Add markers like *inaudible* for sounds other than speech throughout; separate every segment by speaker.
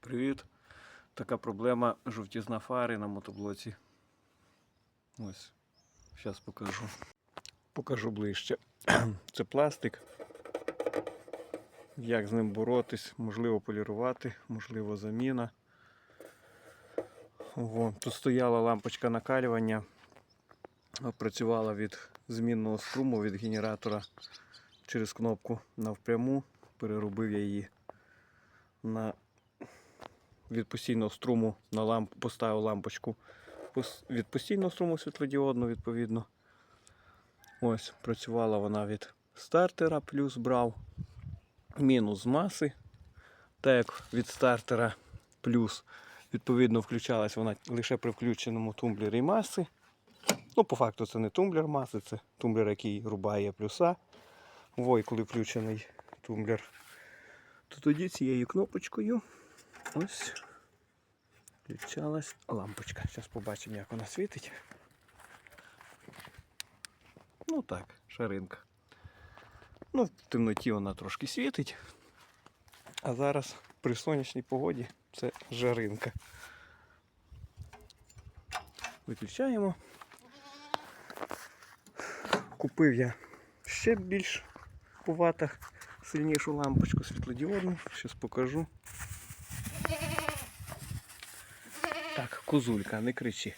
Speaker 1: Привіт. Така проблема жовтізна фари на мотоблоці. Ось. Зараз покажу. Покажу ближче. *clears throat* Це пластик. Як з ним боротись, можливо полірувати, можливо заміна. Ого. Тут стояла лампочка накалювання. Працювала від змінного струму від генератора через кнопку навпряму. Переробив я її на від постійного струму на ламп, поставив лампочку від постійного струму світлодіодну, відповідно. Ось, працювала вона від стартера, плюс брав мінус маси. Так від стартера плюс, відповідно, включалась вона лише при включеному тумблері маси. Ну, по факту це не тумблер маси, це тумблер, який рубає плюса. Вой, коли включений тумблер, то тоді цією кнопочкою ось включалась лампочка. Зараз побачимо, як вона світить. Ну так, шаринка. Ну, в темноті вона трошки світить. А зараз при сонячній погоді це жаринка. Виключаємо. Купив я ще більш по ватах сильнішу лампочку світлодіодну. Зараз покажу. Так, козулька, не кричи.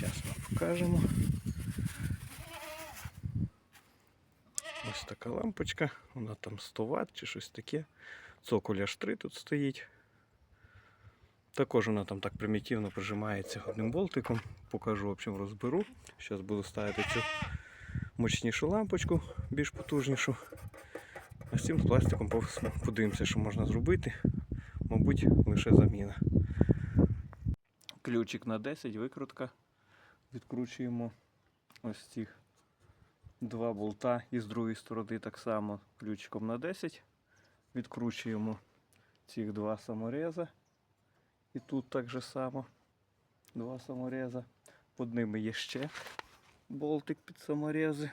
Speaker 1: Зараз ми покажемо. Ось така лампочка, вона там 100 Вт чи щось таке. Цоколь аж 3 тут стоїть. Також вона там так примітивно прижимається одним болтиком. Покажу, в общем, розберу. Зараз буду ставити цю мощнішу лампочку, більш потужнішу. А з цим пластиком подивимося, що можна зробити. Мабуть, лише заміна. Ключик на 10, викрутка. Відкручуємо ось цих два болта і з другої сторони так само ключиком на 10. Відкручуємо цих два самореза. І тут так же само два самореза. Під ними є ще болтик під саморези.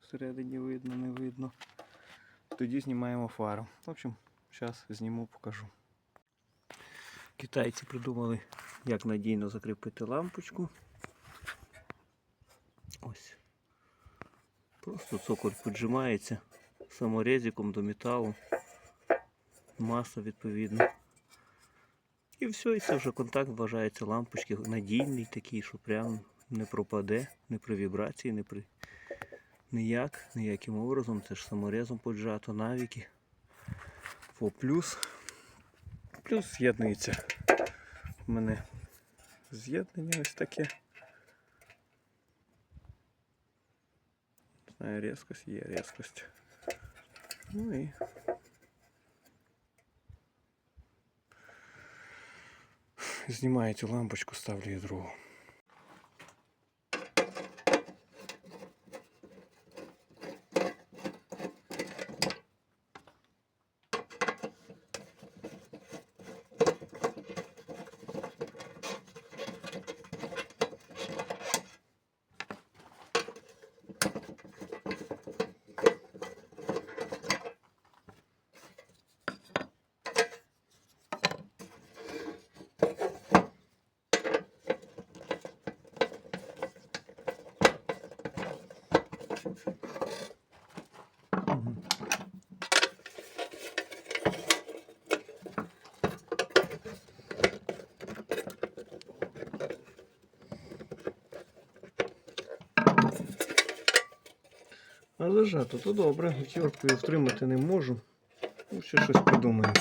Speaker 1: Всередині видно, не видно. Тоді знімаємо фару. В общем, зараз зніму, покажу. Китайці придумали, як надійно закріпити лампочку. Ось. Просто цоколь поджимається саморезиком до металу. Маса відповідно. І все, і це вже контакт вважається лампочки надійний такий, що прям не пропаде, не при вібрації, не при ніяк, ніяким образом. Це ж саморезом поджато навіки. По плюс. Плюс з'єднується. У мене з'єднання ось таке. Не знаю, різкость є різкость. Ну і знімаю цю лампочку, ставлю її другу. А зажато, то добре, гутіркою втримати не можу. Ну, ще щось придумаю.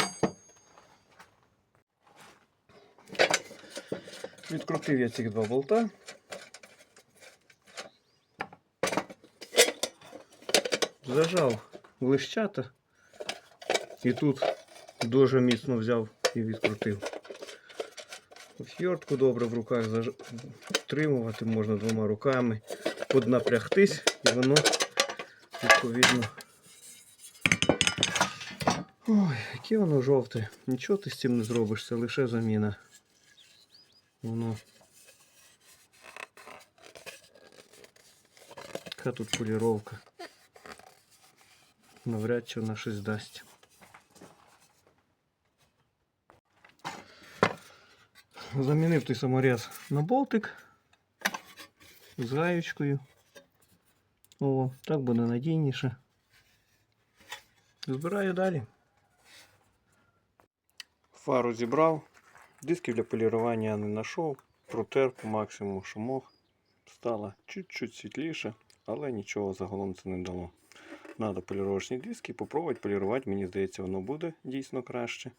Speaker 1: Відкрутив я цих два болта. Зажав лищата і тут дуже міцно взяв і відкрутив. Фьортку добре в руках заж... можна двома руками, поднапрягтись і воно відповідно. Ой, яке воно жовте. Нічого ти з цим не зробиш, це лише заміна. Воно. Тут поліровка навряд чи вона щось дасть. Замінив той саморіз на болтик з гаючкою. О, так буде надійніше. Збираю далі. Фару зібрав, дисків для полірування не знайшов, протер по максимуму шумок. Стало чуть-чуть світліше, але нічого загалом це не дало. Надо поліровочні диски, попробувати полірувати, мені здається, воно буде дійсно краще.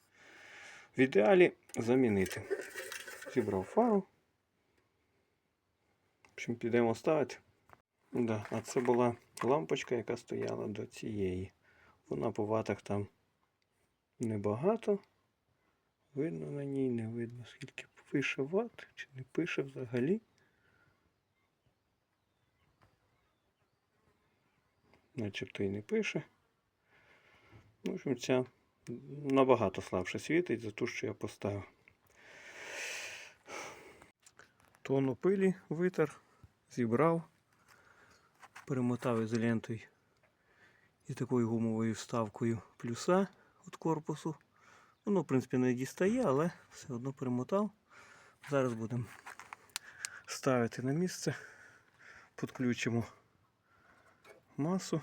Speaker 1: В ідеалі замінити. Зібрав фару. В общем, підемо ставити. Да, а це була лампочка, яка стояла до цієї. Вона по ватах там небагато. Видно на ній, не видно, скільки пише ват, чи не пише взагалі. Начебто і не пише. В общем, ця набагато слабше світить за те, що я поставив. Тонну пилі витер, зібрав, перемотав ізолентою і такою гумовою вставкою плюса від корпусу. Воно, в принципі, не дістає, але все одно перемотав. Зараз будемо ставити на місце, підключимо масу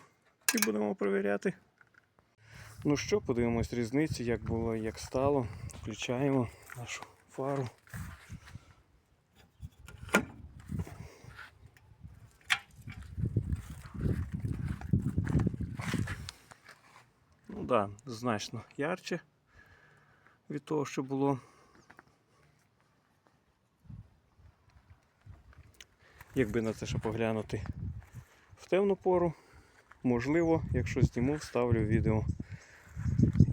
Speaker 1: і будемо перевіряти. Ну що, подивимось різницю, як було і як стало. Включаємо нашу фару. Ну да, значно ярче від того, що було. Якби на це ще поглянути в темну пору, можливо, якщо зніму, вставлю відео,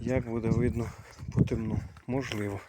Speaker 1: як буде видно по темну. Можливо.